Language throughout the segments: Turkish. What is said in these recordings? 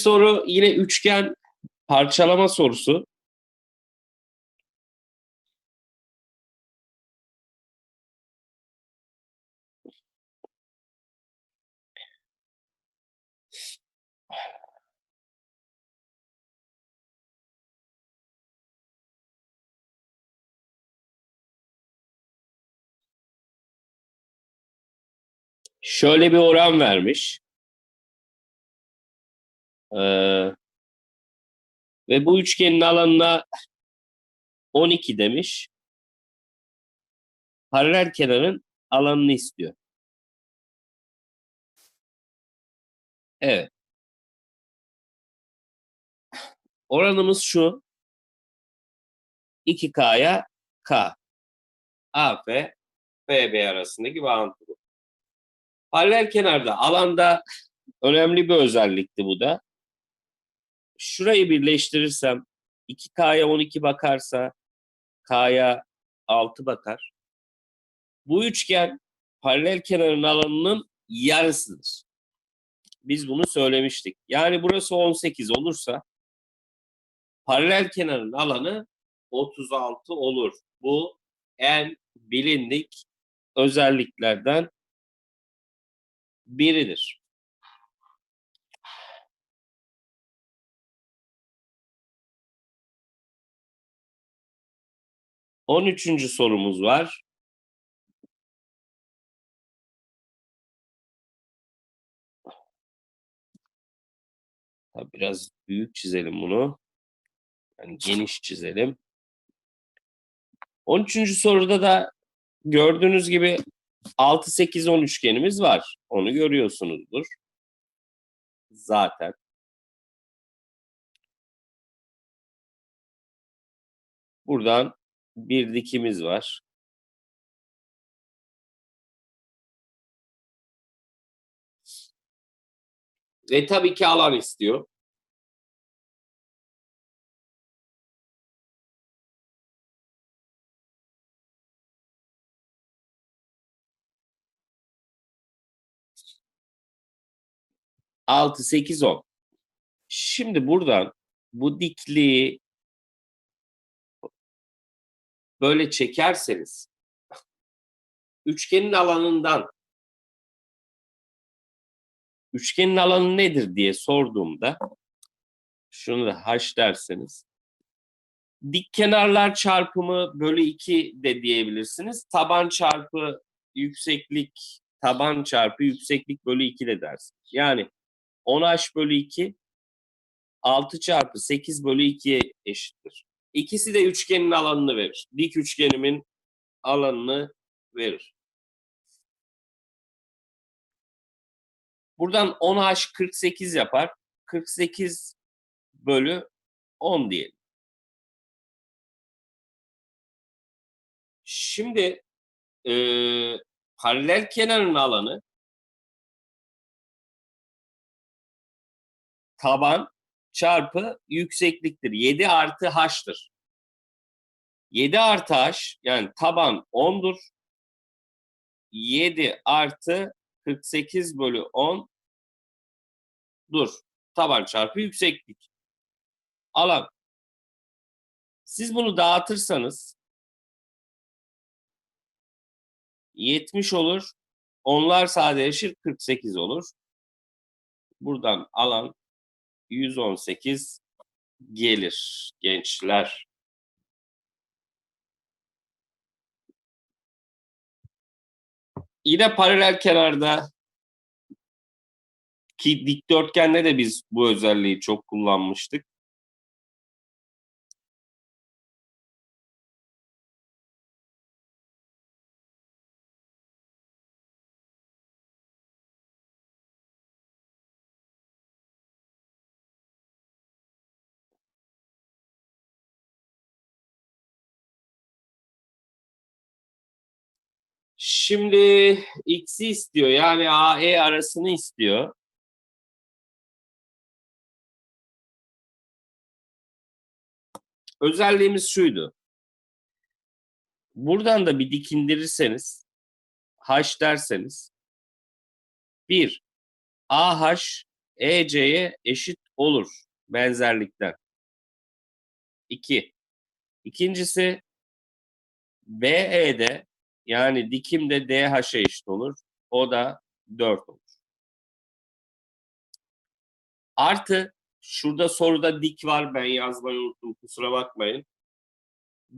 soru yine üçgen parçalama sorusu. Şöyle bir oran vermiş. Ee, ve bu üçgenin alanına 12 demiş. Paralel kenarın alanını istiyor. Evet. Oranımız şu. 2K'ya K. AF, FB arasındaki bağıntı bu. Paralel kenarda alanda önemli bir özellikti bu da. Şurayı birleştirirsem 2K'ya 12 bakarsa K'ya 6 bakar. Bu üçgen paralel kenarın alanının yarısıdır. Biz bunu söylemiştik. Yani burası 18 olursa paralel kenarın alanı 36 olur. Bu en bilindik özelliklerden biridir. On üçüncü sorumuz var. Biraz büyük çizelim bunu. Yani geniş çizelim. 13. soruda da gördüğünüz gibi 6 8 10 üçgenimiz var. Onu görüyorsunuzdur. Zaten. Buradan bir dikimiz var. Ve tabii ki alan istiyor. Altı, sekiz, on. Şimdi buradan bu dikliği böyle çekerseniz üçgenin alanından üçgenin alanı nedir diye sorduğumda şunu da h derseniz dik kenarlar çarpımı bölü 2 de diyebilirsiniz. Taban çarpı yükseklik taban çarpı yükseklik bölü 2 de dersiniz. Yani 10h bölü 2 6 çarpı 8 bölü 2'ye eşittir. İkisi de üçgenin alanını verir. Dik üçgenimin alanını verir. Buradan 10h 48 yapar. 48 bölü 10 diyelim. Şimdi e, paralel kenarın alanı taban çarpı yüksekliktir. 7 artı h'tır. 7 artı h yani taban 10'dur. 7 artı 48 bölü 10 dur. Taban çarpı yükseklik. Alan. Siz bunu dağıtırsanız 70 olur. Onlar sadeleşir 48 olur. Buradan alan 118 gelir gençler. Yine paralel kenarda ki dikdörtgende de biz bu özelliği çok kullanmıştık. Şimdi x'i istiyor. Yani AE arasını istiyor. Özelliğimiz şuydu. Buradan da bir dik indirirseniz h derseniz 1 AH EC'ye eşit olur benzerlikten. İki. İkincisi BE'de yani dikimde DH'e eşit olur. O da 4 olur. Artı şurada soruda dik var ben yazmayı unuttum kusura bakmayın.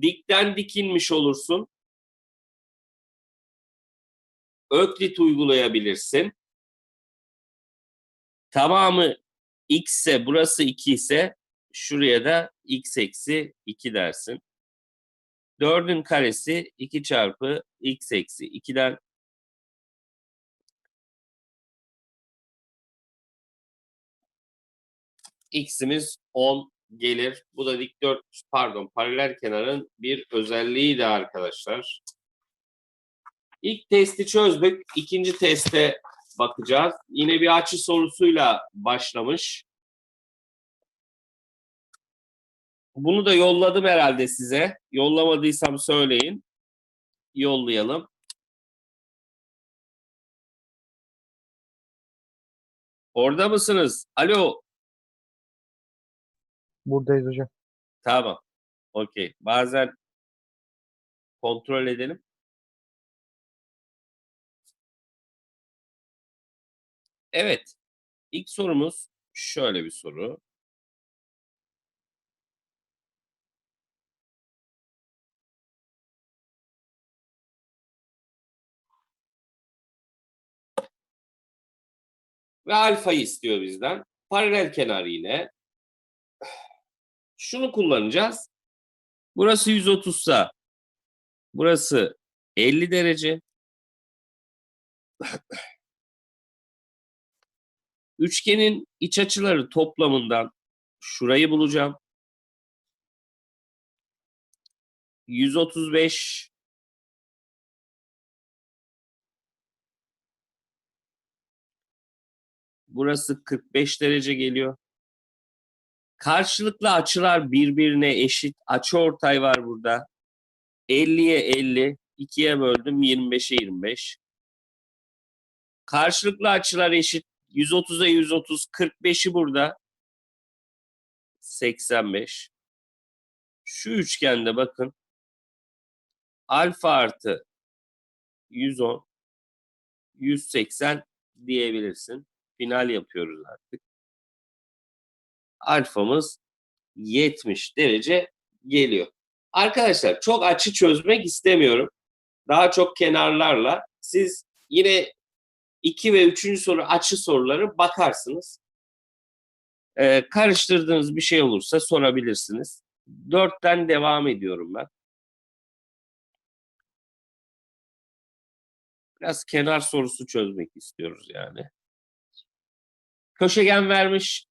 Dikten dikinmiş olursun. Öklit uygulayabilirsin. Tamamı x ise burası 2 ise şuraya da x eksi 2 dersin. 4'ün karesi 2 çarpı x eksi 2'den x'imiz 10 gelir. Bu da dikdört pardon paralel kenarın bir özelliğiydi arkadaşlar. İlk testi çözdük. İkinci teste bakacağız. Yine bir açı sorusuyla başlamış. Bunu da yolladım herhalde size. Yollamadıysam söyleyin. Yollayalım. Orada mısınız? Alo. Buradayız hocam. Tamam. Okey. Bazen kontrol edelim. Evet. İlk sorumuz şöyle bir soru. Ve alfayı istiyor bizden. Paralel kenar yine. Şunu kullanacağız. Burası 130 sa burası 50 derece. Üçgenin iç açıları toplamından şurayı bulacağım. 135 Burası 45 derece geliyor. Karşılıklı açılar birbirine eşit. Açı ortay var burada. 50'ye 50, 2'ye böldüm 25'e 25. Karşılıklı açılar eşit. 130'a 130, 45'i burada. 85. Şu üçgende bakın. Alfa artı 110, 180 diyebilirsin. Final yapıyoruz artık. Alfamız 70 derece geliyor. Arkadaşlar çok açı çözmek istemiyorum. Daha çok kenarlarla siz yine 2 ve 3. soru açı soruları bakarsınız. Ee, karıştırdığınız bir şey olursa sorabilirsiniz. 4'ten devam ediyorum ben. Biraz kenar sorusu çözmek istiyoruz yani. Köşegen vermiş.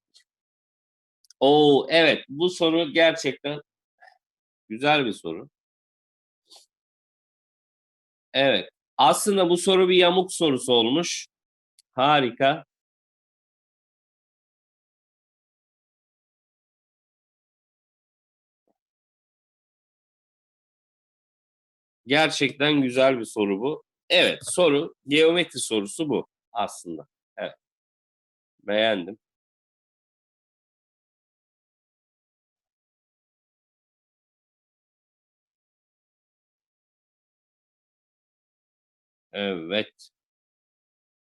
Oo evet bu soru gerçekten güzel bir soru. Evet. Aslında bu soru bir yamuk sorusu olmuş. Harika. Gerçekten güzel bir soru bu. Evet, soru geometri sorusu bu aslında. Beğendim. Evet.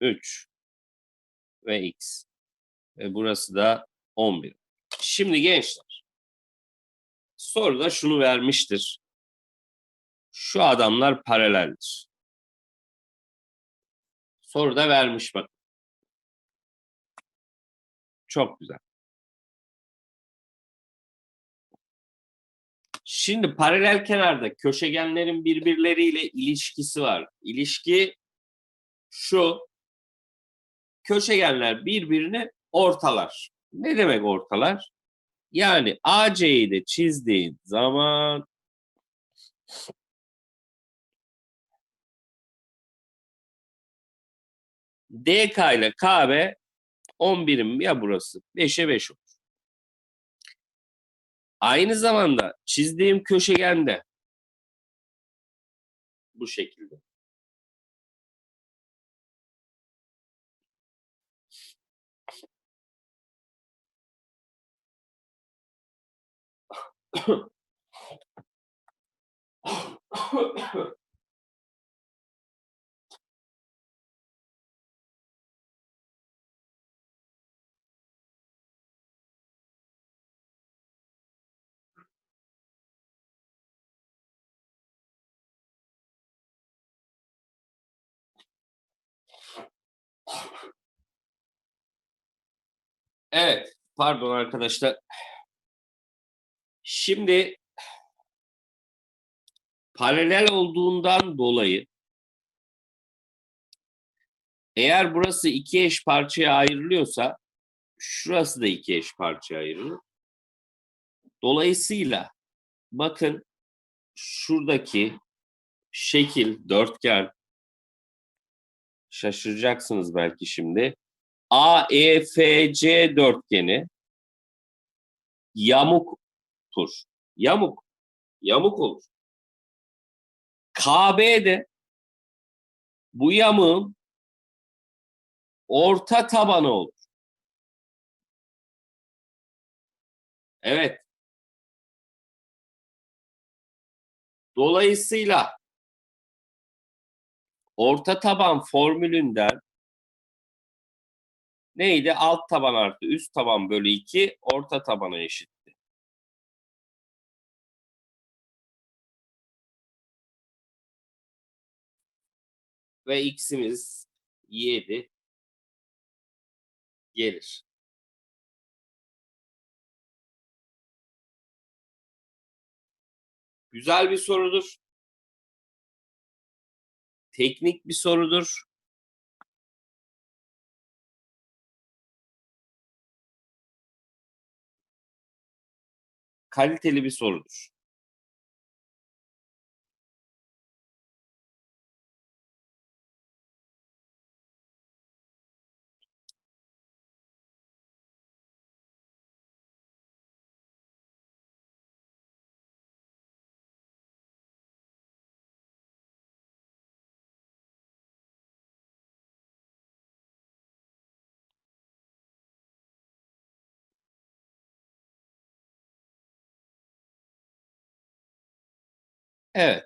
3 ve x. Ve burası da 11. Şimdi gençler. Soruda şunu vermiştir. Şu adamlar paraleldir. Soruda vermiş bak. Çok güzel. Şimdi paralel kenarda köşegenlerin birbirleriyle ilişkisi var. İlişki şu. Köşegenler birbirini ortalar. Ne demek ortalar? Yani AC'yi de çizdiğin zaman DK ile KB 10 ya burası. 5'e 5 olur. Aynı zamanda çizdiğim köşegen de bu şekilde. Evet, pardon arkadaşlar. Şimdi paralel olduğundan dolayı eğer burası iki eş parçaya ayrılıyorsa şurası da iki eş parçaya ayrılır. Dolayısıyla bakın şuradaki şekil dörtgen şaşıracaksınız belki şimdi. AEFC dörtgeni yamuktur. Yamuk. Yamuk olur. KB de bu yamığın orta tabanı olur. Evet. Dolayısıyla orta taban formülünden neydi? Alt taban artı üst taban bölü 2 orta tabana eşitti. Ve x'imiz 7 gelir. Güzel bir sorudur. Teknik bir sorudur. Kaliteli bir sorudur. Evet.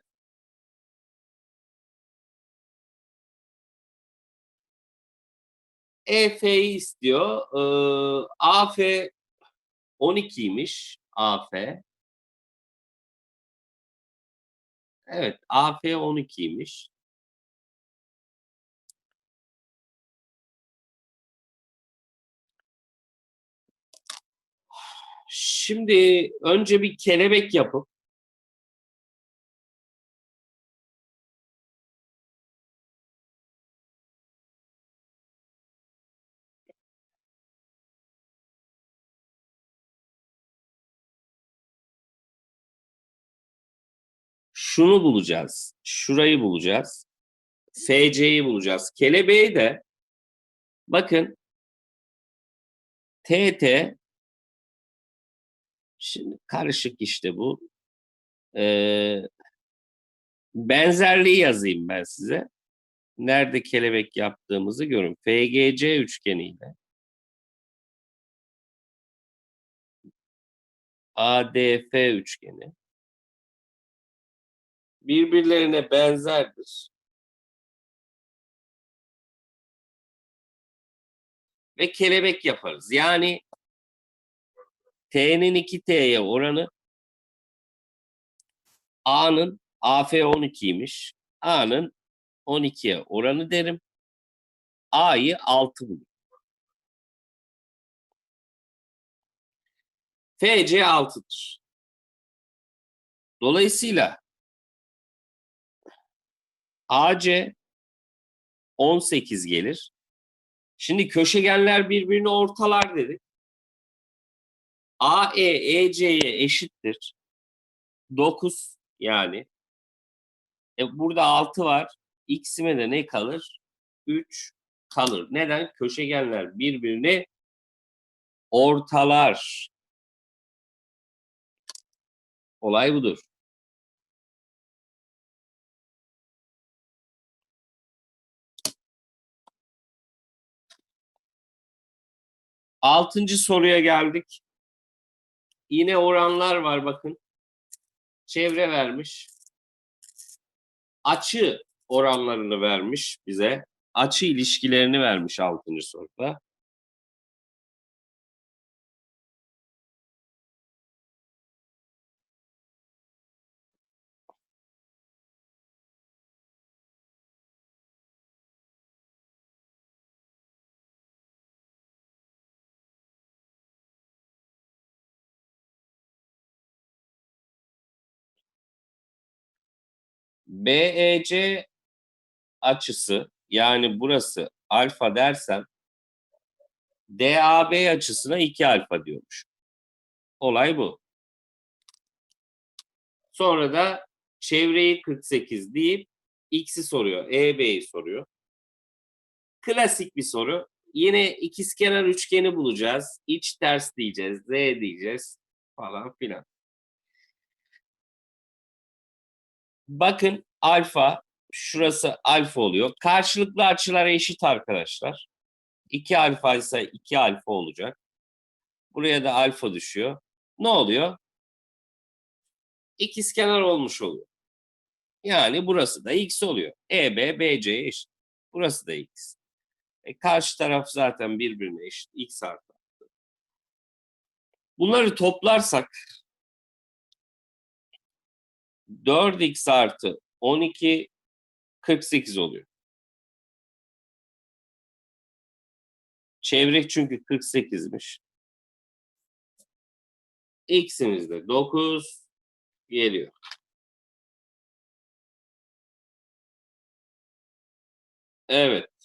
EF'yi istiyor. Ee, AF 12'ymiş. AF. Evet, AF 12'ymiş. Şimdi önce bir kelebek yapıp şunu bulacağız. Şurayı bulacağız. FC'yi bulacağız. Kelebeği de bakın TT şimdi karışık işte bu. Ee, benzerliği yazayım ben size. Nerede kelebek yaptığımızı görün. FGC üçgeniyle ADF üçgeni birbirlerine benzerdir. Ve kelebek yaparız. Yani T'nin 2T'ye oranı A'nın AF 12'ymiş. A'nın 12'ye oranı derim. A'yı 6 bulur. FC 6'dır. Dolayısıyla AC 18 gelir. Şimdi köşegenler birbirini ortalar dedik. AE EC'ye eşittir. 9 yani. E burada 6 var. X'ime de ne kalır? 3 kalır. Neden? Köşegenler birbirini ortalar. Olay budur. Altıncı soruya geldik. Yine oranlar var bakın. Çevre vermiş. Açı oranlarını vermiş bize. Açı ilişkilerini vermiş 6. soruda. BEC açısı yani burası alfa dersem DAB açısına 2 alfa diyormuş. Olay bu. Sonra da çevreyi 48 deyip x'i soruyor. EB'yi soruyor. Klasik bir soru. Yine ikizkenar üçgeni bulacağız. İç ters diyeceğiz. Z diyeceğiz falan filan. Bakın alfa, şurası alfa oluyor. Karşılıklı açılar eşit arkadaşlar. 2 alfa ise 2 alfa olacak. Buraya da alfa düşüyor. Ne oluyor? İkizkenar olmuş oluyor. Yani burası da x oluyor. EB, BC'ye eşit. Burası da x. E karşı taraf zaten birbirine eşit. x artı. Bunları toplarsak 4x artı 12 48 oluyor. Çevre çünkü 48'miş. X'imiz de 9 geliyor. Evet.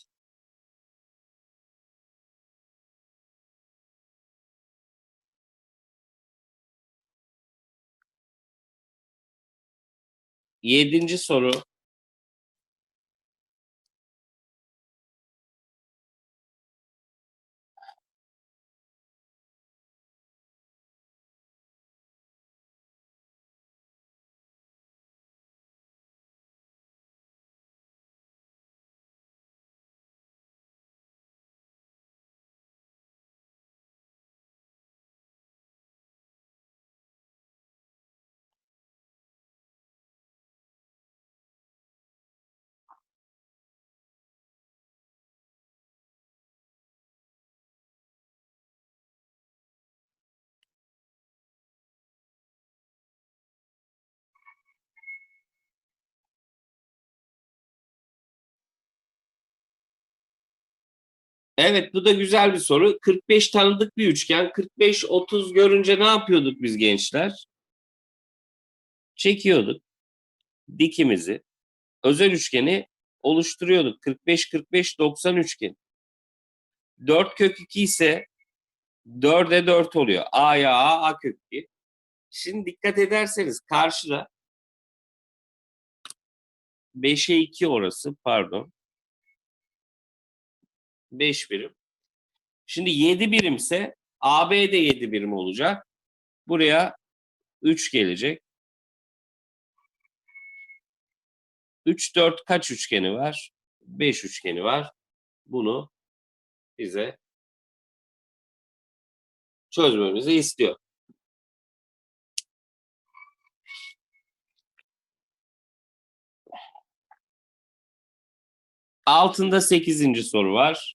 Yedinci soru. Evet bu da güzel bir soru. 45 tanıdık bir üçgen. 45-30 görünce ne yapıyorduk biz gençler? Çekiyorduk dikimizi. Özel üçgeni oluşturuyorduk. 45-45-90 üçgen. 4 kök 2 ise 4'e 4 oluyor. A'ya A, A kök 2. Şimdi dikkat ederseniz karşıda 5'e 2 orası pardon. 5 birim. Şimdi 7 birimse AB de 7 birim olacak. Buraya 3 gelecek. 3, 4 kaç üçgeni var? 5 üçgeni var. Bunu bize çözmemizi istiyor. Altında 8. soru var.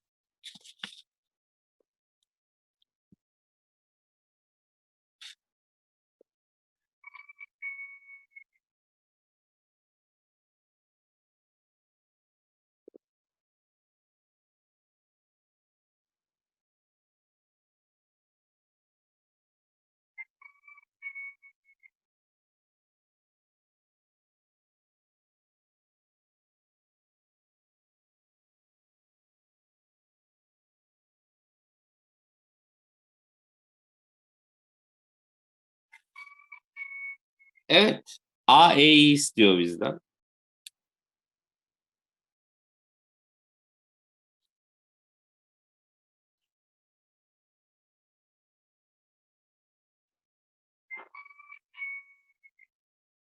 Evet. AE'yi istiyor bizden.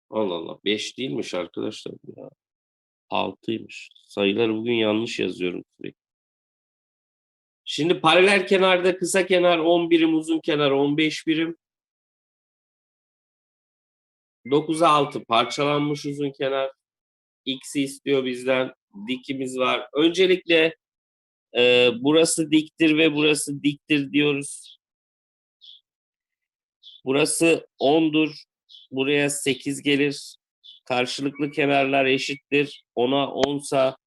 Allah Allah. 5 değilmiş arkadaşlar ya. 6'ymış. Sayıları bugün yanlış yazıyorum sürekli. Şimdi paralel kenarda kısa kenar 10 birim, uzun kenar 15 birim. 9'a 6 parçalanmış uzun kenar. X'i istiyor bizden. Dikimiz var. Öncelikle e, burası diktir ve burası diktir diyoruz. Burası 10'dur. Buraya 8 gelir. Karşılıklı kenarlar eşittir. 10'a 10 sa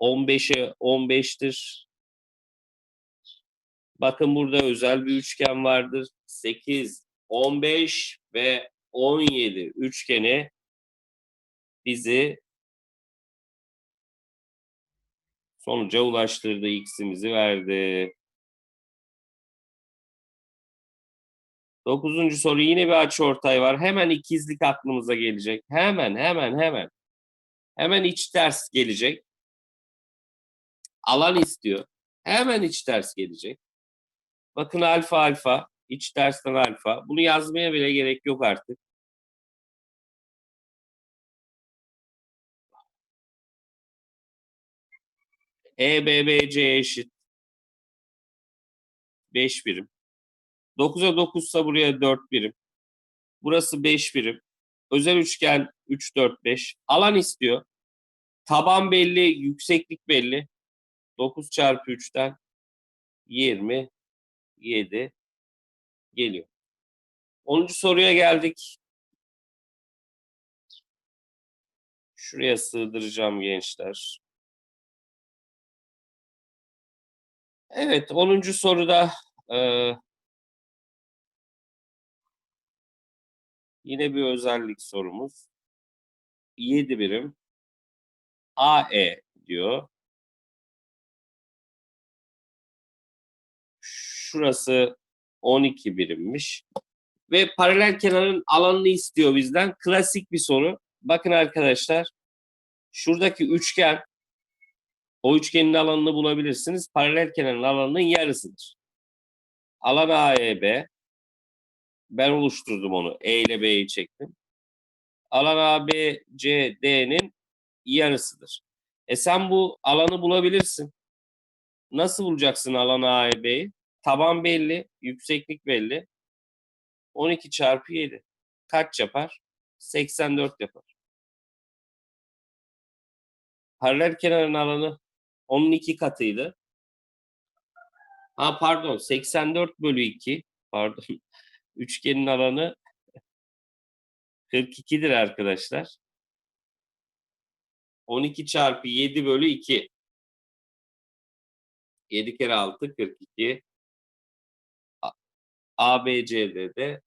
15'e 15'tir. Bakın burada özel bir üçgen vardır. 8, 15 ve 17 üçgeni bizi sonuca ulaştırdı. X'imizi verdi. Dokuzuncu soru yine bir açıortay var. Hemen ikizlik aklımıza gelecek. Hemen hemen hemen. Hemen iç ters gelecek. Alan istiyor. Hemen iç ters gelecek. Bakın alfa alfa. İç tersten alfa. Bunu yazmaya bile gerek yok artık. E, B, B, C eşit. 5 birim. 9'a 9 ise buraya 4 birim. Burası 5 birim. Özel üçgen 3, 4, 5. Alan istiyor. Taban belli, yükseklik belli. 9 çarpı 3'ten 27 geliyor. 10. soruya geldik. Şuraya sığdıracağım gençler. Evet, 10. soruda e, yine bir özellik sorumuz. 7 birim AE diyor. Şurası 12 birimmiş. Ve paralel kenarın alanını istiyor bizden. Klasik bir soru. Bakın arkadaşlar. Şuradaki üçgen o üçgenin alanını bulabilirsiniz. Paralel kenarın alanının yarısıdır. Alan AEB. Ben oluşturdum onu. E ile B'yi çektim. Alan ABCD'nin yarısıdır. E sen bu alanı bulabilirsin. Nasıl bulacaksın alan AEB'yi? Taban belli, yükseklik belli. 12 çarpı 7. Kaç yapar? 84 yapar. Paralel kenarın alanı onun iki katıydı. Ha pardon 84 bölü 2. Pardon. Üçgenin alanı 42'dir arkadaşlar. 12 çarpı 7 bölü 2. 7 kere 6 42. ABC'de de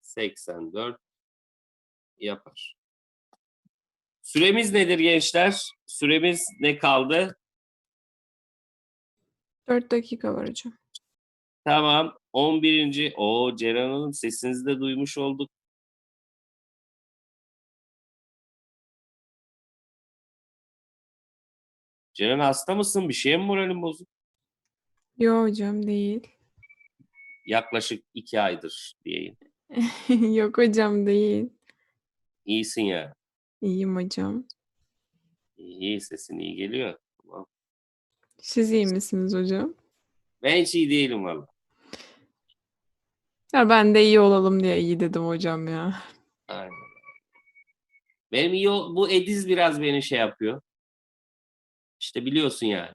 84 yapar. Süremiz nedir gençler? Süremiz ne kaldı? 4 dakika var hocam. Tamam. 11. O Ceren Hanım sesinizi de duymuş olduk. Ceren hasta mısın? Bir şeye mi moralin bozuk? Yo hocam değil. Yaklaşık iki aydır diyeyim. Yok hocam değil. İyisin ya. İyiyim hocam. İyi, sesin iyi geliyor. Tamam. Siz iyi misiniz hocam? Ben hiç iyi değilim valla. Ya ben de iyi olalım diye iyi dedim hocam ya. Aynen. Benim iyi ol- bu Ediz biraz beni şey yapıyor. İşte biliyorsun yani.